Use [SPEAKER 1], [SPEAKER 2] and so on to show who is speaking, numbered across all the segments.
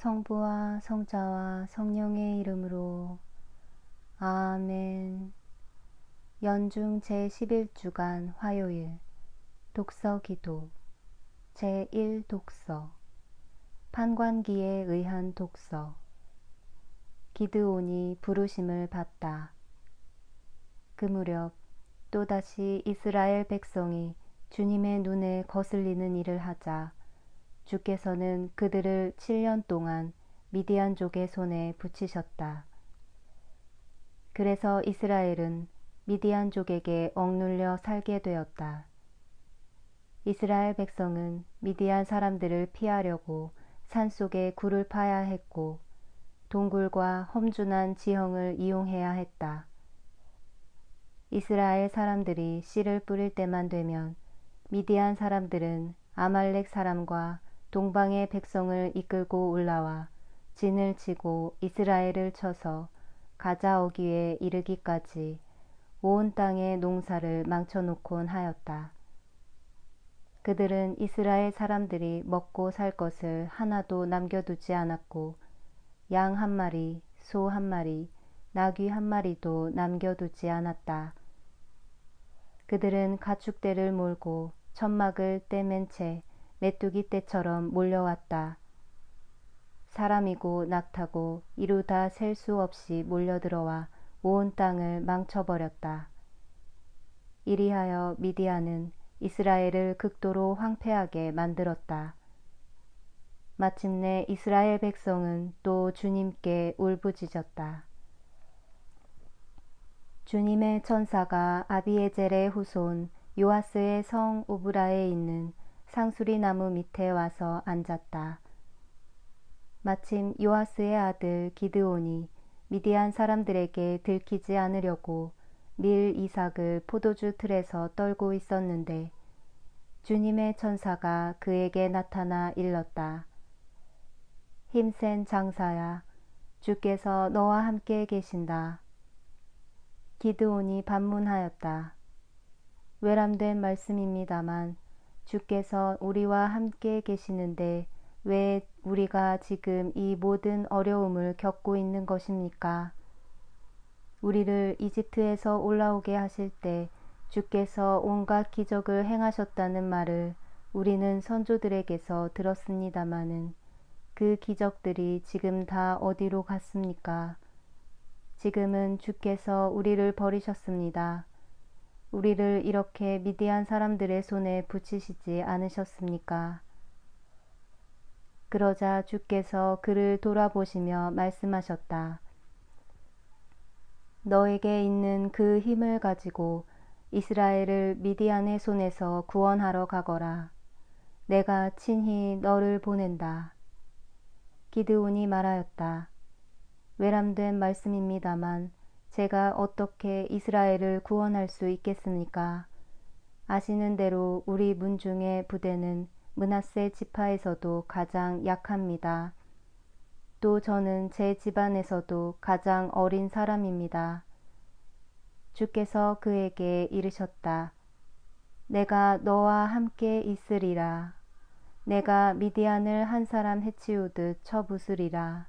[SPEAKER 1] 성부와 성자와 성령의 이름으로. 아멘. 연중 제11주간 화요일 독서 기도. 제1독서. 판관기에 의한 독서. 기드온이 부르심을 받다. 그 무렵 또다시 이스라엘 백성이 주님의 눈에 거슬리는 일을 하자 주께서는 그들을 7년 동안 미디안족의 손에 붙이셨다. 그래서 이스라엘은 미디안족에게 억눌려 살게 되었다. 이스라엘 백성은 미디안 사람들을 피하려고 산속에 굴을 파야 했고 동굴과 험준한 지형을 이용해야 했다. 이스라엘 사람들이 씨를 뿌릴 때만 되면 미디안 사람들은 아말렉 사람과 동방의 백성을 이끌고 올라와 진을 치고 이스라엘을 쳐서 가자 어귀에 이르기까지 온 땅의 농사를 망쳐놓곤 하였다. 그들은 이스라엘 사람들이 먹고 살 것을 하나도 남겨두지 않았고 양 한 마리, 소 한 마리, 나귀 한 마리도 남겨두지 않았다. 그들은 가축대를 몰고 천막을 떼맨 채 메뚜기 떼처럼 몰려왔다. 사람이고 낙타고 이루다 셀 수 없이 몰려들어와 온 땅을 망쳐버렸다. 이리하여 미디안은 이스라엘을 극도로 황폐하게 만들었다. 마침내 이스라엘 백성은 또 주님께 울부짖었다. 주님의 천사가 아비에젤의 후손 요아스의 성 우브라에 있는 상수리 나무 밑에 와서 앉았다. 마침 요아스의 아들 기드온이 미디안 사람들에게 들키지 않으려고 밀 이삭을 포도주 틀에서 떨고 있었는데 주님의 천사가 그에게 나타나 일렀다. 힘센 장사야, 주께서 너와 함께 계신다. 기드온이 반문하였다. 외람된 말씀입니다만 주께서 우리와 함께 계시는데 왜 우리가 지금 이 모든 어려움을 겪고 있는 것입니까? 우리를 이집트에서 올라오게 하실 때 주께서 온갖 기적을 행하셨다는 말을 우리는 선조들에게서 들었습니다마는 그 기적들이 지금 다 어디로 갔습니까? 지금은 주께서 우리를 버리셨습니다. 우리를 이렇게 미디안 사람들의 손에 붙이시지 않으셨습니까? 그러자 주께서 그를 돌아보시며 말씀하셨다. 너에게 있는 그 힘을 가지고 이스라엘을 미디안의 손에서 구원하러 가거라. 내가 친히 너를 보낸다. 기드온이 말하였다. 외람된 말씀입니다만 제가 어떻게 이스라엘을 구원할 수 있겠습니까? 아시는 대로 우리 문중의 부대는 문하세 지파에서도 가장 약합니다. 또 저는 제 집안에서도 가장 어린 사람입니다. 주께서 그에게 이르셨다. 내가 너와 함께 있으리라. 내가 미디안을 한 사람 해치우듯 쳐부수리라.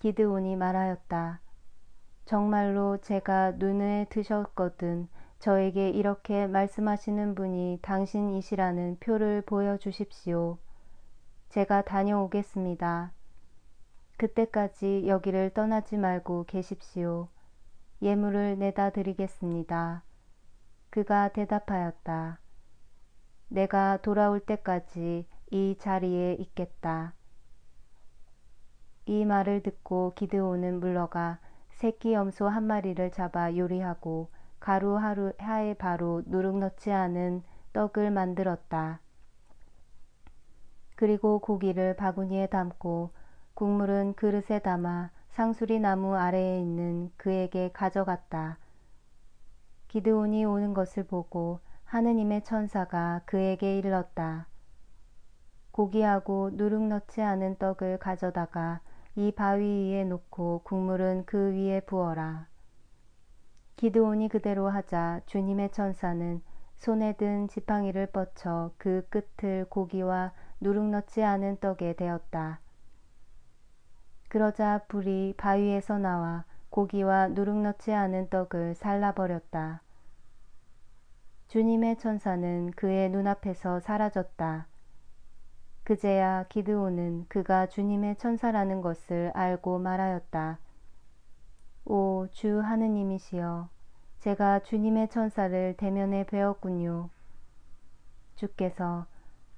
[SPEAKER 1] 기드온이 말하였다. 정말로 제가 눈에 드셨거든 저에게 이렇게 말씀하시는 분이 당신이시라는 표를 보여주십시오. 제가 다녀오겠습니다. 그때까지 여기를 떠나지 말고 계십시오. 예물을 내다 드리겠습니다. 그가 대답하였다. 내가 돌아올 때까지 이 자리에 있겠다. 이 말을 듣고 기드온은 물러가 새끼 염소 한 마리를 잡아 요리하고 가루 하루 하에 바로 누룩 넣지 않은 떡을 만들었다. 그리고 고기를 바구니에 담고 국물은 그릇에 담아 상수리 나무 아래에 있는 그에게 가져갔다. 기드온이 오는 것을 보고 하느님의 천사가 그에게 일렀다. 고기하고 누룩 넣지 않은 떡을 가져다가 이 바위 위에 놓고 국물은 그 위에 부어라. 기드온이 그대로 하자 주님의 천사는 손에 든 지팡이를 뻗쳐 그 끝을 고기와 누룩 넣지 않은 떡에 대었다. 그러자 불이 바위에서 나와 고기와 누룩 넣지 않은 떡을 살라버렸다. 주님의 천사는 그의 눈앞에서 사라졌다. 그제야 기드온은 그가 주님의 천사라는 것을 알고 말하였다. 오, 주 하느님이시여, 제가 주님의 천사를 대면에 뵈었군요. 주께서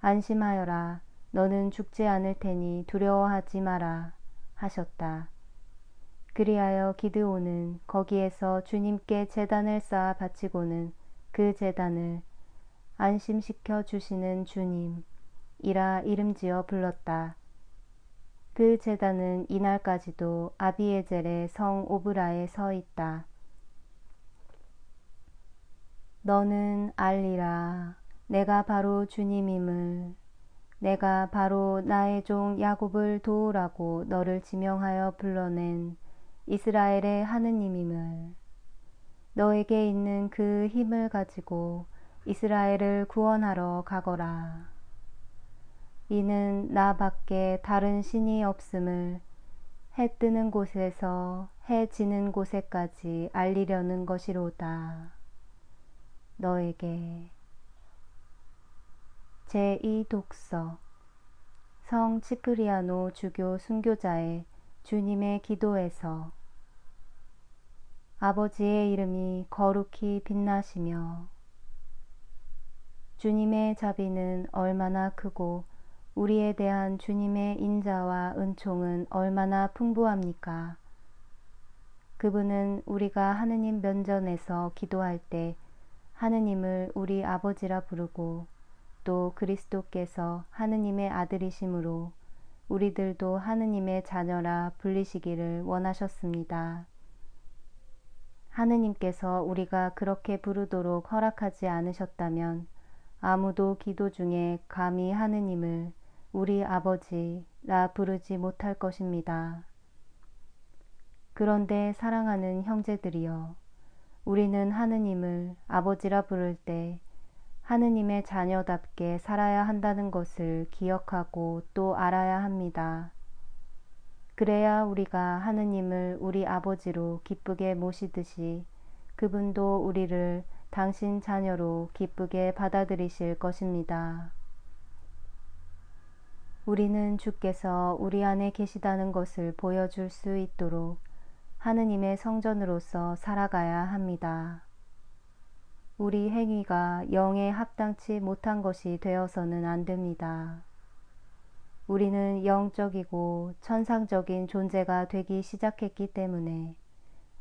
[SPEAKER 1] 안심하여라, 너는 죽지 않을 테니 두려워하지 마라 하셨다. 그리하여 기드온은 거기에서 주님께 재단을 쌓아 바치고는 그 재단을 안심시켜 주시는 주님 이라 이름지어 불렀다. 그 재단은 이날까지도 아비에젤의 성 오브라에 서 있다. 너는 알리라. 내가 바로 주님임을. 내가 바로 나의 종 야곱을 도우라고 너를 지명하여 불러낸 이스라엘의 하느님임을. 너에게 있는 그 힘을 가지고 이스라엘을 구원하러 가거라. 이는 나밖에 다른 신이 없음을 해 뜨는 곳에서 해 지는 곳에까지 알리려는 것이로다. 너에게 제2 독서 성 치프리아노 주교 순교자의 주님의 기도에서 아버지의 이름이 거룩히 빛나시며 주님의 자비는 얼마나 크고 우리에 대한 주님의 인자와 은총은 얼마나 풍부합니까? 그분은 우리가 하느님 면전에서 기도할 때 하느님을 우리 아버지라 부르고 또 그리스도께서 하느님의 아들이심으로 우리들도 하느님의 자녀라 불리시기를 원하셨습니다. 하느님께서 우리가 그렇게 부르도록 허락하지 않으셨다면 아무도 기도 중에 감히 하느님을 우리 아버지라 부르지 못할 것입니다. 그런데 사랑하는 형제들이여, 우리는 하느님을 아버지라 부를 때 하느님의 자녀답게 살아야 한다는 것을 기억하고 또 알아야 합니다. 그래야 우리가 하느님을 우리 아버지로 기쁘게 모시듯이 그분도 우리를 당신 자녀로 기쁘게 받아들이실 것입니다. 우리는 주께서 우리 안에 계시다는 것을 보여줄 수 있도록 하느님의 성전으로서 살아가야 합니다. 우리 행위가 영에 합당치 못한 것이 되어서는 안 됩니다. 우리는 영적이고 천상적인 존재가 되기 시작했기 때문에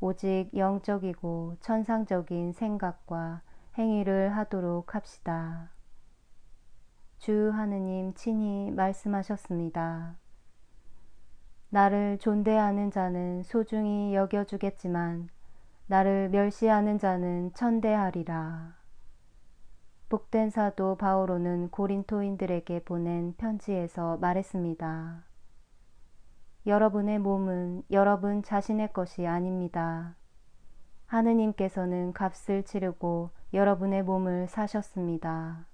[SPEAKER 1] 오직 영적이고 천상적인 생각과 행위를 하도록 합시다. 주 하느님 친히 말씀하셨습니다. 나를 존대하는 자는 소중히 여겨주겠지만 나를 멸시하는 자는 천대하리라. 복된 사도 바오로는 고린토인들에게 보낸 편지에서 말했습니다. 여러분의 몸은 여러분 자신의 것이 아닙니다. 하느님께서는 값을 치르고 여러분의 몸을 사셨습니다.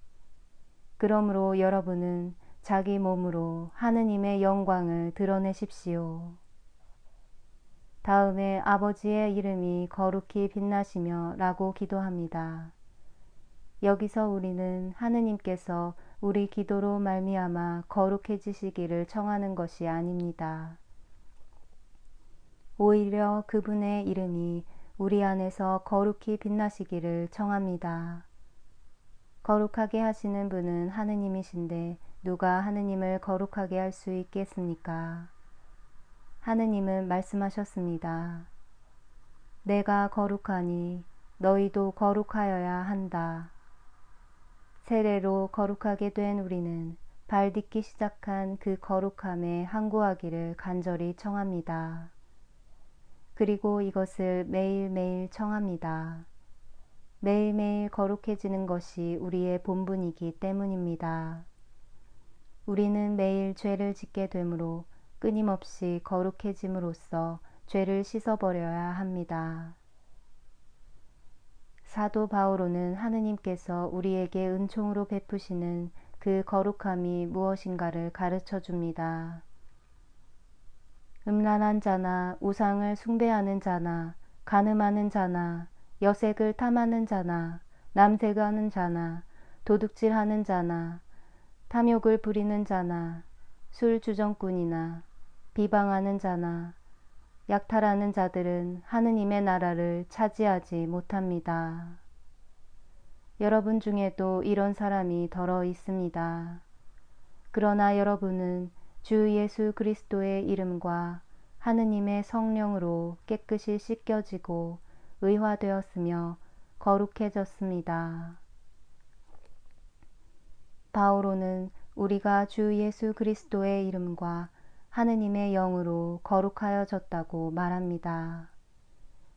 [SPEAKER 1] 그러므로 여러분은 자기 몸으로 하느님의 영광을 드러내십시오. 다음에 아버지의 이름이 거룩히 빛나시며 라고 기도합니다. 여기서 우리는 하느님께서 우리 기도로 말미암아 거룩해지시기를 청하는 것이 아닙니다. 오히려 그분의 이름이 우리 안에서 거룩히 빛나시기를 청합니다. 거룩하게 하시는 분은 하느님이신데 누가 하느님을 거룩하게 할 수 있겠습니까? 하느님은 말씀하셨습니다. 내가 거룩하니 너희도 거룩하여야 한다. 세례로 거룩하게 된 우리는 발 딛기 시작한 그 거룩함에 항구하기를 간절히 청합니다. 그리고 이것을 매일매일 청합니다. 매일매일 거룩해지는 것이 우리의 본분이기 때문입니다. 우리는 매일 죄를 짓게 되므로 끊임없이 거룩해짐으로써 죄를 씻어버려야 합니다. 사도 바오로는 하느님께서 우리에게 은총으로 베푸시는 그 거룩함이 무엇인가를 가르쳐 줍니다. 음란한 자나 우상을 숭배하는 자나 가늠하는 자나 여색을 탐하는 자나 남색하는 자나 도둑질하는 자나 탐욕을 부리는 자나 술 주정꾼이나 비방하는 자나 약탈하는 자들은 하느님의 나라를 차지하지 못합니다. 여러분 중에도 이런 사람이 더러 있습니다. 그러나 여러분은 주 예수 그리스도의 이름과 하느님의 성령으로 깨끗이 씻겨지고 의화되었으며 거룩해졌습니다. 바오로는 우리가 주 예수 그리스도의 이름과 하느님의 영으로 거룩하여졌다고 말합니다.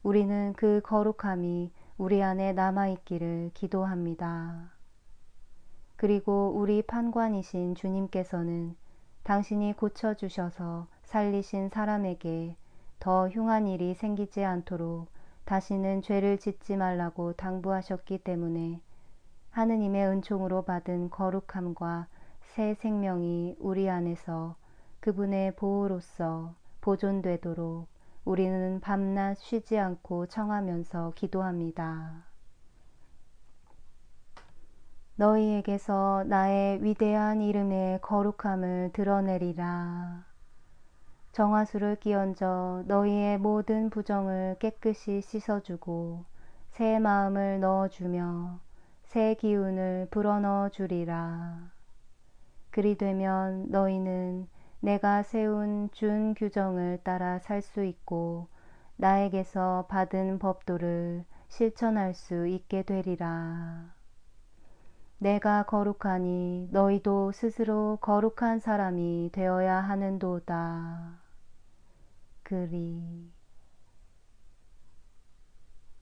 [SPEAKER 1] 우리는 그 거룩함이 우리 안에 남아있기를 기도합니다. 그리고 우리 판관이신 주님께서는 당신이 고쳐주셔서 살리신 사람에게 더 흉한 일이 생기지 않도록 다시는 죄를 짓지 말라고 당부하셨기 때문에 하느님의 은총으로 받은 거룩함과 새 생명이 우리 안에서 그분의 보호로서 보존되도록 우리는 밤낮 쉬지 않고 청하면서 기도합니다. 너희에게서 나의 위대한 이름의 거룩함을 드러내리라. 정화수를 끼얹어 너희의 모든 부정을 깨끗이 씻어주고 새 마음을 넣어주며 새 기운을 불어넣어 주리라. 그리 되면 너희는 내가 세운 준 규정을 따라 살 수 있고 나에게서 받은 법도를 실천할 수 있게 되리라. 내가 거룩하니 너희도 스스로 거룩한 사람이 되어야 하는도다. 그리.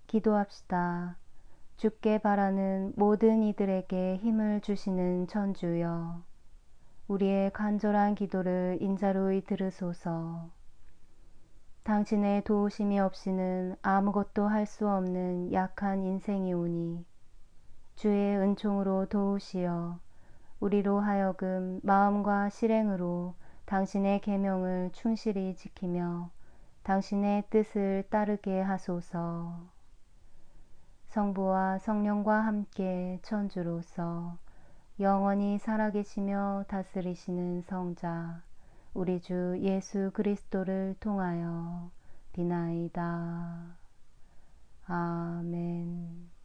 [SPEAKER 1] 기도합시다. 죽게 바라는 모든 이들에게 힘을 주시는 천주여. 우리의 간절한 기도를 인자로이 들으소서. 당신의 도우심이 없이는 아무것도 할 수 없는 약한 인생이오니 주의 은총으로 도우시어 우리로 하여금 마음과 실행으로 당신의 계명을 충실히 지키며 당신의 뜻을 따르게 하소서. 성부와 성령과 함께 천주로서 영원히 살아계시며 다스리시는 성자 우리 주 예수 그리스도를 통하여 비나이다. 아멘.